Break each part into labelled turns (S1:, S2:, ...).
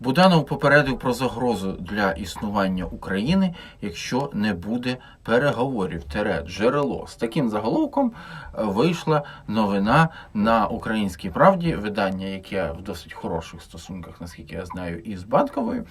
S1: Буданов попередив про загрозу для існування України, якщо не буде переговорів. Тере джерело з таким заголовком е, вийшла новина на українській правді, видання, яке в досить хороших стосунках, наскільки я знаю, із банковою,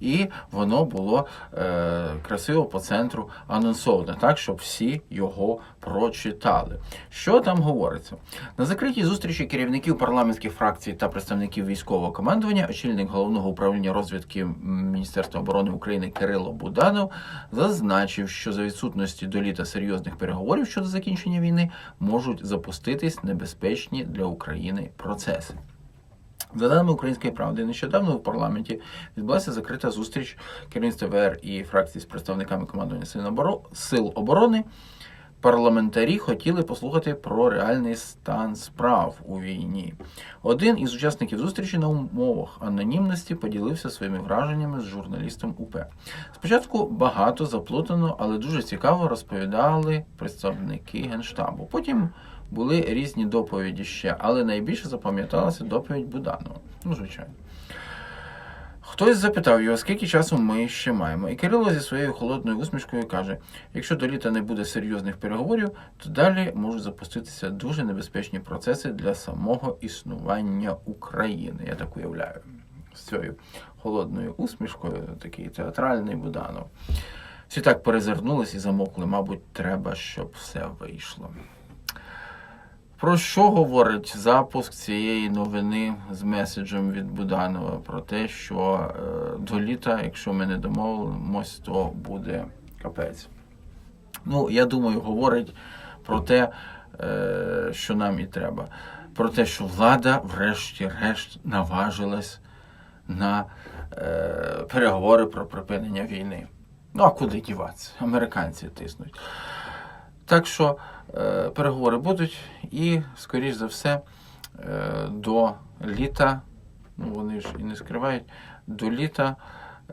S1: і воно було е, красиво по центру анонсоване, так щоб всі його прочитали. Що там говориться? На закритій зустрічі керівників парламентських фракцій та представників військового командування, очільник головного управління розвідки Міністерства оборони України Кирило Буданов зазначив, що за відсутності до літа серйозних переговорів щодо закінчення війни можуть запуститись небезпечні для України процеси. За даними Української правди, нещодавно в парламенті відбулася закрита зустріч керівництва ВР і фракції з представниками командування Сил оборони. Парламентарі хотіли послухати про реальний стан справ у війні. Один із учасників зустрічі на умовах анонімності поділився своїми враженнями з журналістом УП. Спочатку багато заплутано, але дуже цікаво розповідали представники генштабу. Потім були різні доповіді ще, але найбільше запам'яталася доповідь Буданова. Ну, звичайно. Хтось запитав його, скільки часу ми ще маємо. І Кирило зі своєю холодною усмішкою каже: якщо до літа не буде серйозних переговорів, то далі можуть запуститися дуже небезпечні процеси для самого існування України. Я так уявляю. З цією холодною усмішкою, такий театральний Буданов. Всі так перезирнулись і замокли, мабуть, треба, щоб все вийшло. Про що говорить запуск цієї новини з меседжем від Буданова? Про те, що е, до літа, якщо ми не домовимось, то буде капець. Ну, я думаю, говорить про те, е, що нам і треба. Про те, що влада, врешті-решт, наважилась на е, переговори про припинення війни. Ну, а куди діватися? Американці тиснуть. Так що е, переговори будуть, і, скоріш за все, е, до літа, ну вони ж і не скривають, до літа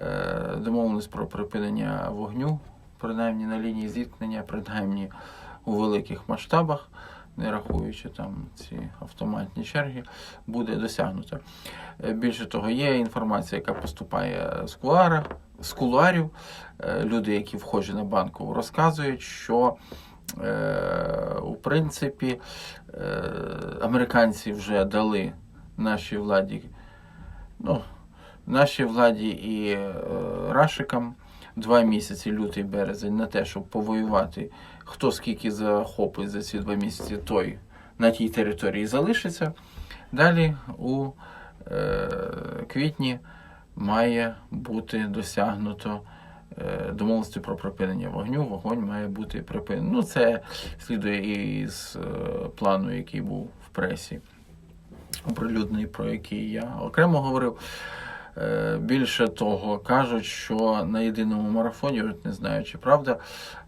S1: е, домовленість про припинення вогню, принаймні на лінії зіткнення, принаймні у великих масштабах, не рахуючи там ці автоматні черги, буде досягнуто. Е, Більше того, є інформація, яка поступає з кулуара, з кулуарів. Е, Люди, які вхожі на банку, розказують, що у принципі е, американці вже дали нашій владі, ну, нашій владі і е, рашикам два місяці, лютий березень, на те, щоб повоювати. Хто скільки захопить за ці два місяці, той на тій території залишиться. Далі у е, квітні має бути досягнуто е, домовленості про припинення вогню. Вогонь має бути припинений. Ну, це слідує із е, плану, який був в пресі оприлюднений, про який я окремо говорив. Е, Більше того, кажуть, що на єдиному марафоні, не знаю, чи правда,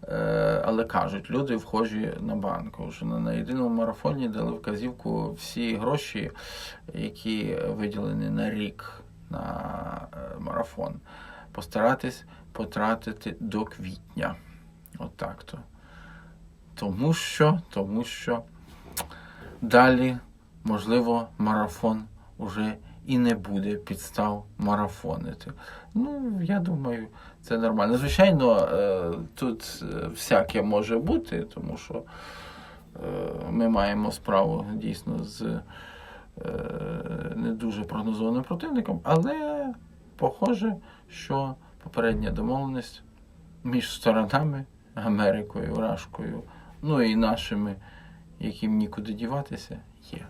S1: е, але кажуть, люди вхожі на банку. Що на, єдиному марафоні дали вказівку всі гроші, які виділені на рік на е, марафон, постаратись потратити до квітня. Отак то. Тому що, тому що далі, можливо, марафон уже і не буде підстав марафонити. Ну, я думаю, це нормально. Звичайно, е, тут е, всяке може бути, тому що е, ми маємо справу дійсно з не дуже прогнозованим противником, але похоже, що попередня домовленість між сторонами, Америкою, Рашкою, ну і нашими, яким нікуди діватися, є.